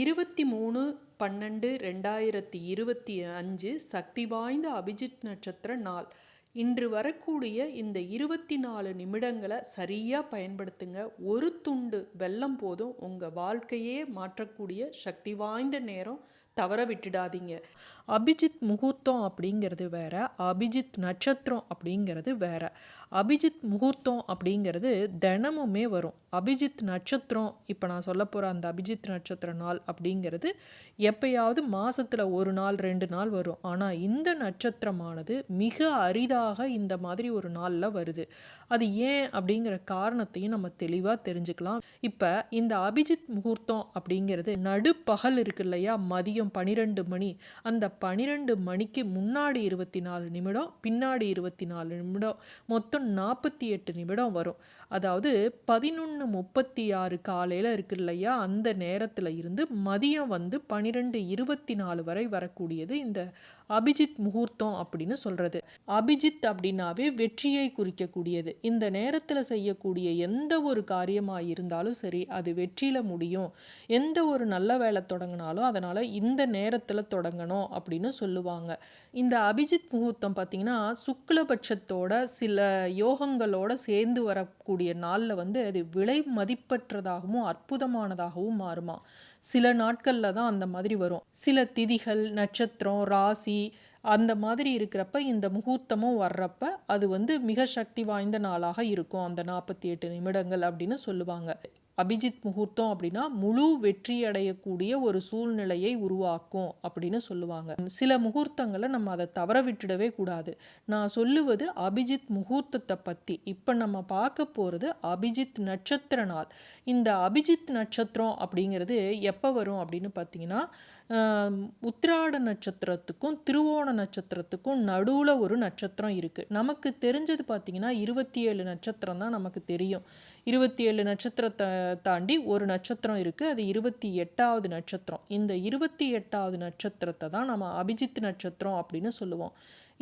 இருபத்தி மூணு பன்னெண்டு ரெண்டாயிரத்தி இருபத்தி அஞ்சு சக்தி வாய்ந்த அபிஜித் நட்சத்திர நாள். இன்று வரக்கூடிய இந்த இருபத்தி நாலு நிமிடங்களை சரியாக பயன்படுத்துங்க. ஒரு துண்டு வெல்லம் போதும் உங்கள் வாழ்க்கையே மாற்றக்கூடிய சக்தி வாய்ந்த நேரம். தவற விட்டுடாதீங்க. அபிஜித் முகூர்த்தம் அப்படிங்கிறது வேற அபிஜித் நட்சத்திரம் அப்படிங்கிறது வேற. அபிஜித் முகூர்த்தம் அப்படிங்கிறது தினமுமே வரும். அபிஜித் நட்சத்திரம் இப்போ நான் சொல்ல போகிற அந்த அபிஜித் நட்சத்திர நாள் அப்படிங்கிறது எப்பயாவது மாதத்தில் ஒரு நாள் ரெண்டு நாள் வரும். ஆனால் இந்த நட்சத்திரமானது மிக அரிதாக இந்த மாதிரி ஒரு நாளில் வருது. அது ஏன் அப்படிங்கிற காரணத்தையும் நம்ம தெளிவாக தெரிஞ்சுக்கலாம். இப்போ இந்த அபிஜித் முகூர்த்தம் அப்படிங்கிறது நடுப்பகல் இருக்கு இல்லையா? மதியம் பன்னிரெண்டு மணி. அந்த பனிரெண்டு மணிக்கு முன்னாடி இருபத்தி நாலு நிமிடம் பின்னாடி இருபத்தி நாலு நிமிடம் மொத்தம் நாற்பத்தி எட்டு நிமிடம் வரும். அதாவது பதினொன்று முப்பத்தி ஆறு காலையில் இருக்கு இல்லையா? அந்த நேரத்தில் இருந்து மதியம் வந்து பன்னிரெண்டு இருபத்தி நாலு வரை வரக்கூடியது இந்த அபிஜித் முகூர்த்தம் அப்படின்னு சொல்கிறது அபிஜித் அப்படின்னாவே வெற்றியை குறிக்கக்கூடியது. இந்த நேரத்தில் செய்யக்கூடிய எந்த ஒரு காரியமாக இருந்தாலும் சரி அது வெற்றியில் முடியும். எந்த ஒரு நல்ல வேலை தொடங்கினாலும் அதனால் இந்த நேரத்தில் தொடங்கணும் அப்படின்னு சொல்லுவாங்க. இந்த அபிஜித் முகூர்த்தம் பார்த்திங்கன்னா சுக்லபட்சத்தோட சில யோகங்களோட சேர்ந்து வரக்கூடிய நாளில் வந்து அது விலை மதிப்பற்றதாகவும் அற்புதமானதாகவும் மாறுமா? சில நாட்களில் தான் அந்த மாதிரி வரும். சில திதிகள் நட்சத்திரம் ராசி அந்த மாதிரி இருக்கிறப்ப இந்த முகூர்த்தமும் வர்றப்ப அது வந்து மிக சக்தி வாய்ந்த நாளாக இருக்கும். அந்த நாற்பத்தி எட்டு நிமிடங்கள் அப்படின்னு சொல்லுவாங்க. அபிஜித் முகூர்த்தம் அப்படின்னா முழு வெற்றி அடையக்கூடிய ஒரு சூழ்நிலையை உருவாக்கும் அப்படின்னு சொல்லுவாங்க. சில முகூர்த்தங்களை நம்ம அதை தவற விட்டுடவே கூடாது. நான் சொல்லுவது அபிஜித் முகூர்த்தத்தை பற்றி இப்போ நம்ம பார்க்க போகிறது அபிஜித் நட்சத்திர நாள். இந்த அபிஜித் நட்சத்திரம் அப்படிங்கிறது எப்போ வரும் அப்படின்னு பார்த்தீங்கன்னா உத்திராட நட்சத்திரத்துக்கும் திருவோண நட்சத்திரத்துக்கும் நடுவில் ஒரு நட்சத்திரம் இருக்குது நமக்கு தெரிஞ்சது பார்த்திங்கன்னா இருபத்தி ஏழு நட்சத்திரம் தான் நமக்கு தெரியும். இருபத்தி ஏழு நட்சத்திரத்தை தாண்டி ஒரு நட்சத்திரம் இருக்குது அது இருபத்தி எட்டாவது நட்சத்திரம். இந்த இருபத்தி எட்டாவது நட்சத்திரத்தை தான் நம்ம அபிஜித் நட்சத்திரம் அப்படின்னு சொல்லுவோம்.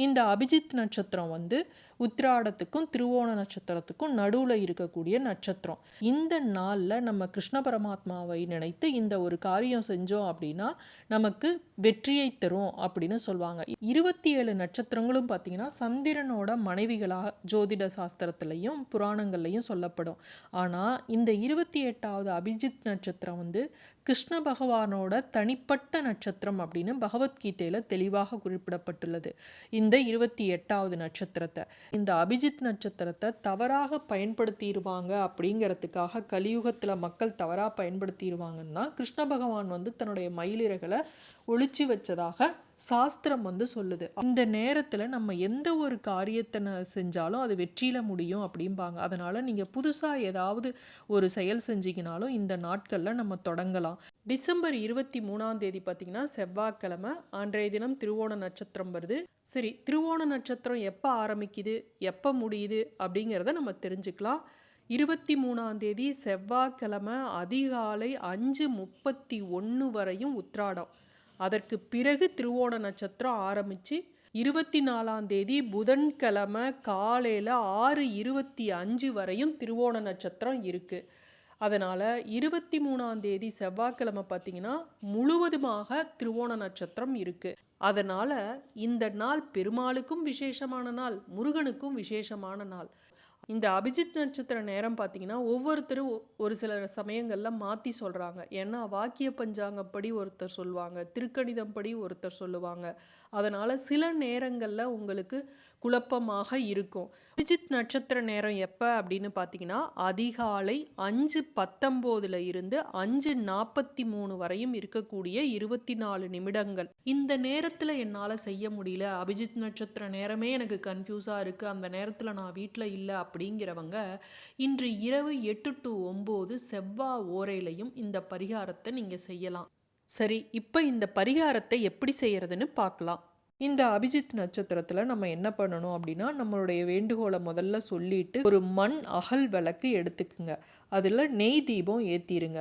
இந்த அபிஜித் நட்சத்திரம் வந்து உத்திராடத்துக்கும் திருவோண நட்சத்திரத்துக்கும் நடுவில் இருக்கக்கூடிய நட்சத்திரம். இந்த நாளில் நம்ம கிருஷ்ண பரமாத்மாவை நினைத்து இந்த ஒரு காரியம் செஞ்சோம் அப்படின்னா நமக்கு வெற்றியை தரும் அப்படின்னு சொல்லுவாங்க இருபத்தி ஏழு நட்சத்திரங்களும் பார்த்தீங்கன்னா சந்திரனோட மனைவிகளாக ஜோதிட சாஸ்திரத்துலையும் புராணங்கள்லையும் சொல்லப்படும். ஆனால் இந்த இருபத்தி எட்டாவது அபிஜித் நட்சத்திரம் வந்து கிருஷ்ண பகவானோட தனிப்பட்ட நட்சத்திரம் அப்படின்னு பகவத்கீதையில் தெளிவாக குறிப்பிடப்பட்டுள்ளது. இந்த இருபத்தி எட்டாவது நட்சத்திரத்தை. இந்த அபிஜித் நட்சத்திரத்தை தவறாக பயன்படுத்திடுவாங்க அப்படிங்கிறதுக்காக கலியுகத்தில் மக்கள் தவறாக பயன்படுத்திடுவாங்கன்னா கிருஷ்ண பகவான் வந்து தன்னுடைய மயிலிறகளை ஒழிச்சு வச்சதாக சாஸ்திரம் வந்து சொல்லுது. இந்த நேரத்தில் நம்ம எந்த ஒரு காரியத்தை செஞ்சாலும் அது வெற்றியில் முடியும் அப்படிம்பாங்க. அதனால் நீங்கள் புதுசாக ஏதாவது ஒரு செயல் செஞ்சீங்கனாலும் இந்த நாட்களில் நம்ம தொடங்கலாம். டிசம்பர் இருபத்தி மூணாம் தேதி பார்த்தீங்கன்னா செவ்வாய்க்கிழமை அன்றைய தினம் திருவோண நட்சத்திரம் வருது. சரி திருவோண நட்சத்திரம் எப்போ ஆரம்பிக்குது எப்போ முடியுது அப்படிங்கிறத நம்ம தெரிஞ்சுக்கலாம். இருபத்தி மூணாம் தேதி செவ்வாய்க்கிழமை அதிகாலை அஞ்சு முப்பத்தி ஒன்று வரையும் உத்ராடம் அதற்கு பிறகு திருவோண நட்சத்திரம் ஆரம்பித்து இருபத்தி நாலாம் தேதி புதன்கிழமை காலையில் ஆறு இருபத்தி அஞ்சு வரையும் திருவோண நட்சத்திரம் இருக்குது அதனால் இருபத்தி மூணாம் தேதி செவ்வாய்க்கிழமை பார்த்தீங்கன்னா முழுவதுமாக திருவோண நட்சத்திரம் இருக்குது அதனால் இந்த நாள் பெருமாளுக்கும் விசேஷமான நாள் முருகனுக்கும் விசேஷமான நாள். இந்த அபிஜித் நட்சத்திர நேரம் பார்த்தீங்கன்னா ஒவ்வொருத்தரும் ஒரு சில சமயங்களில் மாற்றி சொல்கிறாங்க ஏன்னா வாக்கிய பஞ்சாங்கப்படி ஒருத்தர் சொல்லுவாங்க திருக்கணிதம் படி ஒருத்தர் சொல்லுவாங்க. அதனால் சில நேரங்களில் உங்களுக்கு குழப்பமாக இருக்கும். அபிஜித் நட்சத்திர நேரம் எப்போ அப்படின்னு பார்த்தீங்கன்னா அதிகாலை அஞ்சு பத்தொம்போதுல இருந்து அஞ்சு நாற்பத்தி மூணு வரையும் இருக்கக்கூடிய இருபத்தி நாலு நிமிடங்கள். இந்த நேரத்தில் என்னால் செய்ய முடியல. அபிஜித் நட்சத்திர நேரமே எனக்கு கன்ஃபியூஸாக இருக்குது அந்த நேரத்தில் நான் வீட்டில் இல்லை அப்படிங்கிறவங்க இன்று இரவு எட்டு டு ஒம்பது செவ்வாய் ஓரையிலையும் இந்த பரிகாரத்தை நீங்கள் செய்யலாம். சரி இப்போ இந்த பரிகாரத்தை எப்படி செய்கிறதுன்னு பார்க்கலாம் இந்த அபிஜித் நட்சத்திரத்தில் நம்ம என்ன பண்ணணும் அப்படின்னா நம்மளுடைய வேண்டுகோளை முதல்ல சொல்லிட்டு ஒரு மண் அகல் விளக்கு எடுத்துக்குங்க. அதில் நெய் தீபம் ஏற்றிடுங்க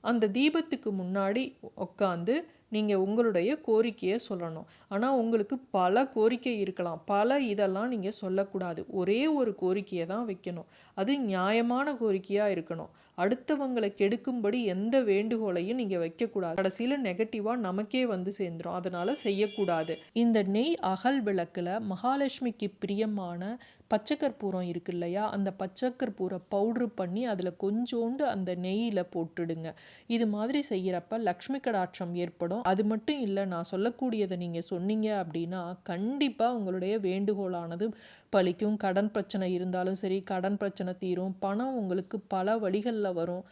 அந்த தீபத்துக்கு முன்னாடி உட்காந்து நீங்கள் உங்களுடைய கோரிக்கையை சொல்லணும். ஆனால் உங்களுக்கு பல கோரிக்கை இருக்கலாம். பல இதெல்லாம் நீங்கள் சொல்லக்கூடாது. ஒரே ஒரு கோரிக்கையை தான் வைக்கணும். அது நியாயமான கோரிக்கையாக இருக்கணும். அடுத்தவங்களை கெடுக்கும்படி எந்த வேண்டுகோளையும் நீங்கள் வைக்கக்கூடாது. கடைசியில் நெகட்டிவாக நமக்கே வந்து சேர்ந்துடும் அதனால் செய்யக்கூடாது. இந்த நெய் அகல் விளக்கில் மகாலட்சுமிக்கு பிரியமான பச்சைக்கற்பூரம் இருக்கு இல்லையா அந்த பச்சைக்கற்பூரை பவுட்ரு பண்ணி அதில் கொஞ்சோண்டு அந்த நெய்யில் போட்டுடுங்க. இது மாதிரி செய்கிறப்ப லக்ஷ்மி கடாட்சம் ஏற்படும். அது மட்டும் இல்லை நான் சொல்லக்கூடியதை நீங்கள் சொன்னீங்க அப்படின்னா கண்டிப்பாக உங்களுடைய வேண்டுகோளானது பழிக்கும் கடன் பிரச்சனை இருந்தாலும் சரி கடன் பிரச்சனை தீரும். பணம் உங்களுக்கு பல வழிகளில் வரும்.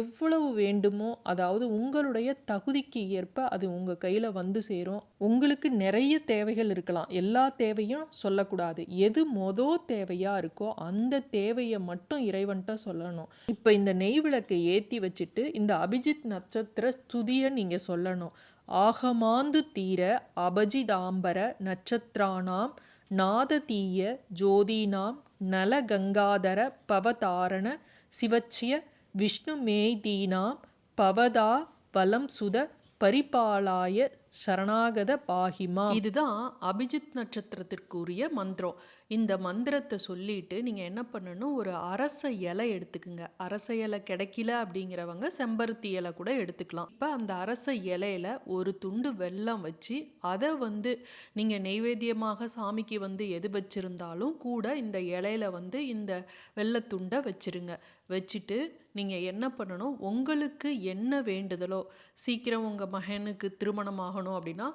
எவ்வளவு வேண்டுமோ அதாவது உங்களுடைய தகுதிக்கு ஏற்ப அது உங்கள் கையில் வந்து சேரும். உங்களுக்கு நிறைய தேவைகள் இருக்கலாம். எல்லா தேவையும் சொல்லக்கூடாது. எது மொதல் தேவையாக இருக்கோ அந்த தேவையை மட்டும் இறைவன்கிட்ட சொல்லணும். இப்போ இந்த நெய் விளக்கை ஏற்றி வச்சுட்டு இந்த அபிஜித் நட்சத்திர ஸ்துதியை நீங்கள் சொல்லணும். ஆகமாந்து தீர அபஜிதாம்பர நட்சத்திரானாம் நாததீய நல நலகங்காதர பவதாரண சிவச்சிய விஷ்ணுமேதீனாம் பவதா பலம் சுத பரிபாலாய சரணாகத பாகிமா. இதுதான் அபிஜித் நட்சத்திரத்திற்குரிய மந்திரம். இந்த மந்திரத்தை சொல்லிட்டு நீங்கள் என்ன பண்ணணும்? ஒரு அரச இலை எடுத்துக்குங்க. அரச இலை கிடைக்கல அப்படிங்கிறவங்க செம்பருத்தி இலை கூட எடுத்துக்கலாம். இப்போ அந்த அரச இலையில ஒரு துண்டு வெல்லம் வச்சு அதை வந்து நீங்கள் நெய்வேத்தியமாக சாமிக்கு வந்து எது வச்சிருந்தாலும் கூட இந்த இலையில வந்து இந்த வெள்ளத்துண்டை வச்சிருங்க. வச்சுட்டு நீங்கள் என்ன பண்ணணும்? உங்களுக்கு என்ன வேண்டுதலோ? சீக்கிரம் உங்கள் மகனுக்கு திருமணம் ஆகணும் அப்படின்னா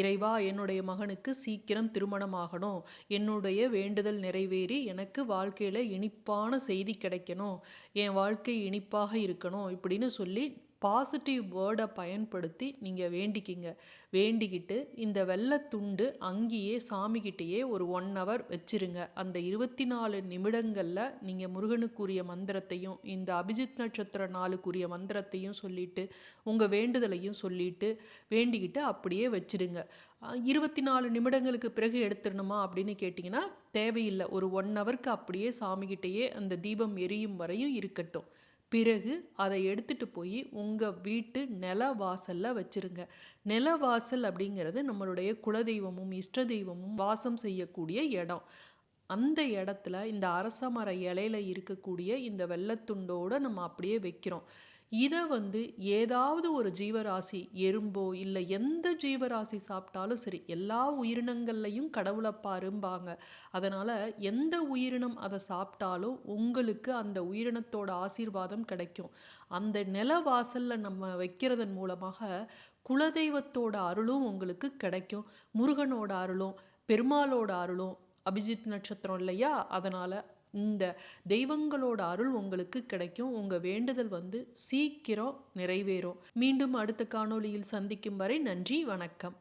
இறைவா என்னுடைய மகனுக்கு சீக்கிரம் திருமணமாகணும். என்னுடைய வேண்டுதல் நிறைவேறி எனக்கு வாழ்க்கையில் இனிப்பான செய்தி கிடைக்கணும். என் வாழ்க்கை இனிப்பாக இருக்கணும். இப்படின்னு சொல்லி பாசிட்டிவ் வேர்டை பயன்படுத்தி நீங்கள் வேண்டிக்கிங்க. வேண்டிக்கிட்டு இந்த வெள்ளத்துண்டு அங்கேயே சாமிக்கிட்டேயே ஒரு ஒன் ஹவர் வச்சிருங்க. அந்த இருபத்தி நாலு நிமிடங்களில் நீங்கள் முருகனுக்குரிய மந்திரத்தையும் இந்த அபிஜித் நட்சத்திர நாளுக்குரிய மந்திரத்தையும் சொல்லிட்டு உங்கள் வேண்டுதலையும் சொல்லிட்டு வேண்டிக்கிட்டு அப்படியே வச்சிடுங்க இருபத்தி நாலு நிமிடங்களுக்கு பிறகு எடுத்துடணுமா அப்படின்னு கேட்டிங்கன்னா தேவையில்லை. ஒரு ஒன் ஹவருக்கு அப்படியே சாமிக்கிட்டேயே அந்த தீபம் எரியும் வரையும் இருக்கட்டும். பிறகு அதை எடுத்துகிட்டு போய் உங்கள் வீட்டு நில வாசலில் வச்சுருங்க. நில வாசல் அப்படிங்கிறது நம்மளுடைய குலதெய்வமும் இஷ்ட தெய்வமும் வாசம் செய்யக்கூடிய இடம். அந்த இடத்துல இந்த அரச மர இலையில இருக்கக்கூடிய இந்த வெள்ளத்துண்டோடு நம்ம அப்படியே வைக்கிறோம். இதை வந்து ஏதாவது ஒரு ஜீவராசி எறும்போ இல்லை எந்த ஜீவராசி சாப்பிட்டாலும் சரி எல்லா உயிரினங்கள்லையும் கடவுளை பாரும்பாங்க. அதனால் எந்த உயிரினம் அதை சாப்பிட்டாலும் உங்களுக்கு அந்த உயிரினத்தோட ஆசீர்வாதம் கிடைக்கும். அந்த நில வாசலில் நம்ம வைக்கிறதன் மூலமாக குலதெய்வத்தோட அருளும் உங்களுக்கு கிடைக்கும். முருகனோட அருளும் பெருமாளோட அருளும் அபிஜித் நட்சத்திரம் இல்லையா? அதனால் இந்த தெய்வங்களோட அருள் உங்களுக்கு கிடைக்கும். உங்கள் வேண்டுதல் வந்து சீக்கிரம் நிறைவேறும். மீண்டும் அடுத்த காணொளியில் சந்திக்கும் வரை நன்றி வணக்கம்.